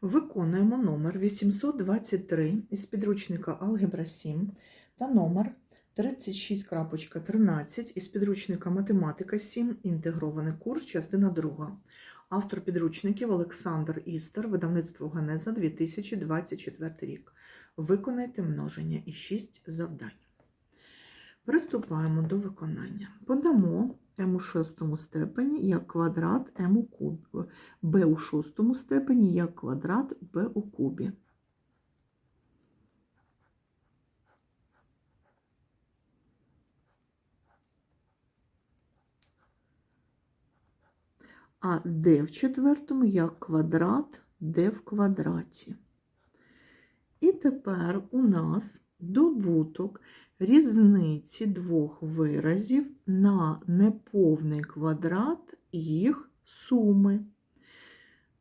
Виконуємо номер 823 із підручника Алгебра 7 та номер 36.13 із підручника Математика 7, інтегрований курс, частина 2. Автор підручників Олександр Істер, видавництво Генеза 2024 рік. Виконайте множення і 6 завдань. Приступаємо до виконання. Подамо m у шостому степені як квадрат m у кубі, b у шостому степені як квадрат b у кубі. А d в четвертому як квадрат d в квадраті. І тепер у нас добуток різниці двох виразів на неповний квадрат їх суми.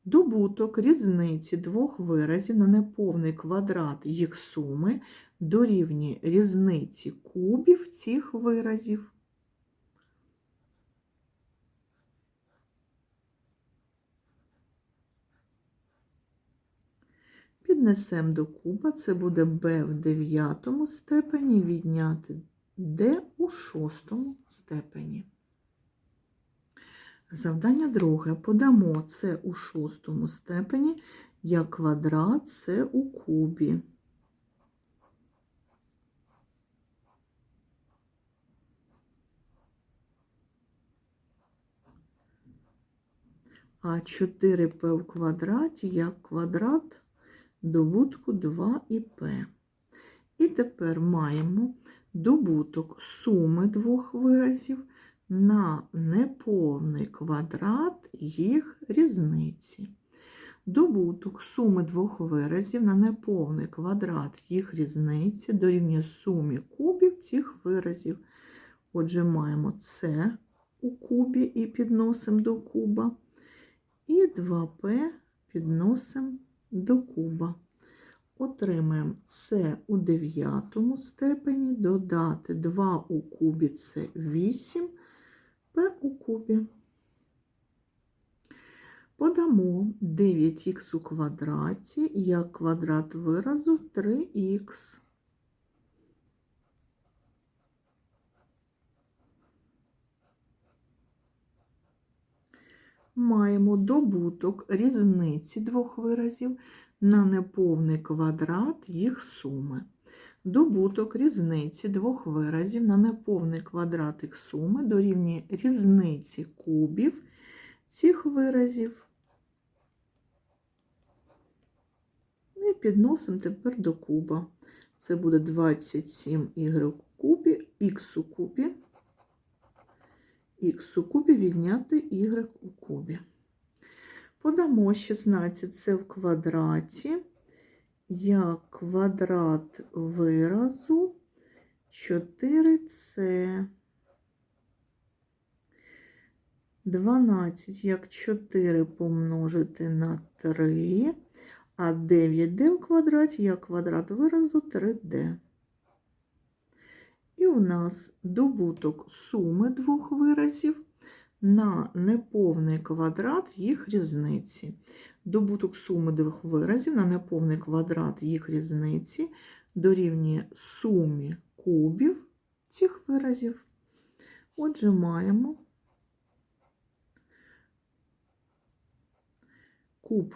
Добуток різниці двох виразів на неповний квадрат їх суми дорівнює різниці кубів цих виразів. Піднесемо до куба, це буде b в дев'ятому степені відняти d у шостому степені. Завдання друге. Подамо це у шостому степені як квадрат це у кубі. А 4p в квадраті як квадрат добутку 2 і П. І тепер маємо добуток суми двох виразів на неповний квадрат їх різниці. Добуток суми двох виразів на неповний квадрат їх різниці дорівнює сумі кубів цих виразів. Отже, маємо С у кубі і підносимо до куба. І 2П підносимо до куба. Отримаємо С у дев'ятому степені, додати 2 у кубі це 8, П у кубі. Подамо 9х у квадраті як квадрат виразу 3х. Маємо добуток різниці двох виразів на неповний квадрат їх суми. Добуток різниці двох виразів на неповний квадрат їх суми дорівнює різниці кубів цих виразів. І підносимо тепер до куба. Це буде 27 y у кубі, х у кубі х у кубі відняти y у кубі. Подамо 16 це в квадраті, як квадрат виразу 4c. 12 як 4 помножити на 3, а 9d в квадраті як квадрат виразу 3d. У нас добуток суми двох виразів на неповний квадрат їх різниці. Добуток суми двох виразів на неповний квадрат їх різниці дорівнює сумі кубів цих виразів. Отже, маємо куб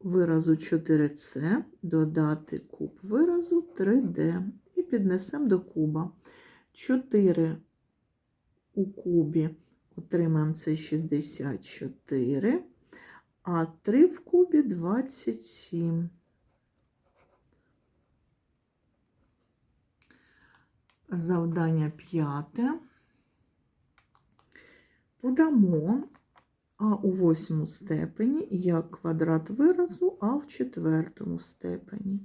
виразу 4С додати куб виразу 3D і піднесемо до куба. 4 у кубі отримаємо це 64, а 3 в кубі 27. Завдання п'яте. Подамо а у восьмому степені як квадрат виразу, а в четвертому степені.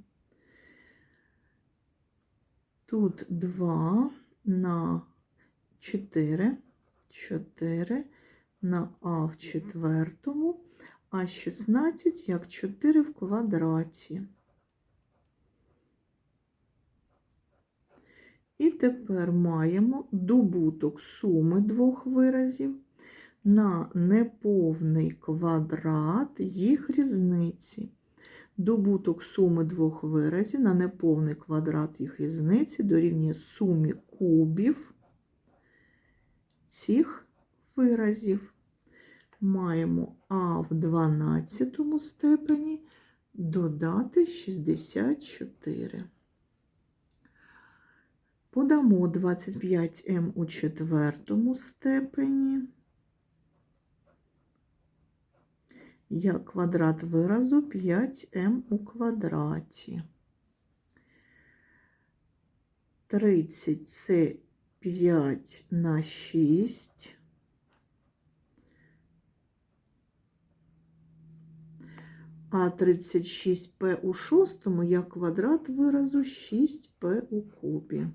Тут 2 на 4, 4 на А в четвертому, а 16 як 4 в квадраті. І тепер маємо добуток суми двох виразів на неповний квадрат їх різниці. Добуток суми двох виразів на неповний квадрат їх різниці дорівнює сумі кубів цих виразів. Маємо а в 12 степені додати 64. Подамо 25m у четвертому степені. Як квадрат виразу 5m у квадраті. 30 це 5 на 6. А 36p у шостому як квадрат виразу 6p у кубі.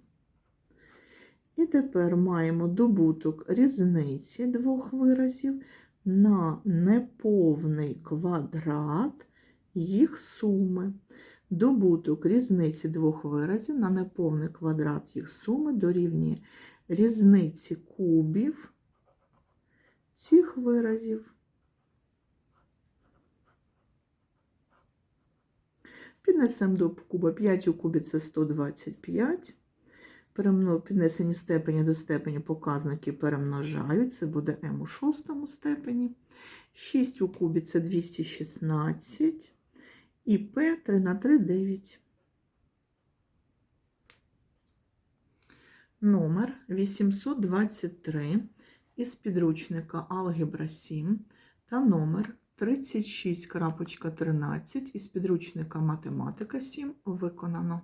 І тепер маємо добуток різниці двох виразів на неповний квадрат їх суми. Добуток різниці двох виразів на неповний квадрат їх суми дорівнює різниці кубів цих виразів. Піднесемо до куба 5 у кубі це 125. Перемно- Піднесені степені до степені показники перемножають. Це буде m у шостому степені. 6 у кубі це 216. І p 3 на 3 9. Номер 823 із підручника Алгебра 7 та номер 36.13 із підручника Математика 7 виконано.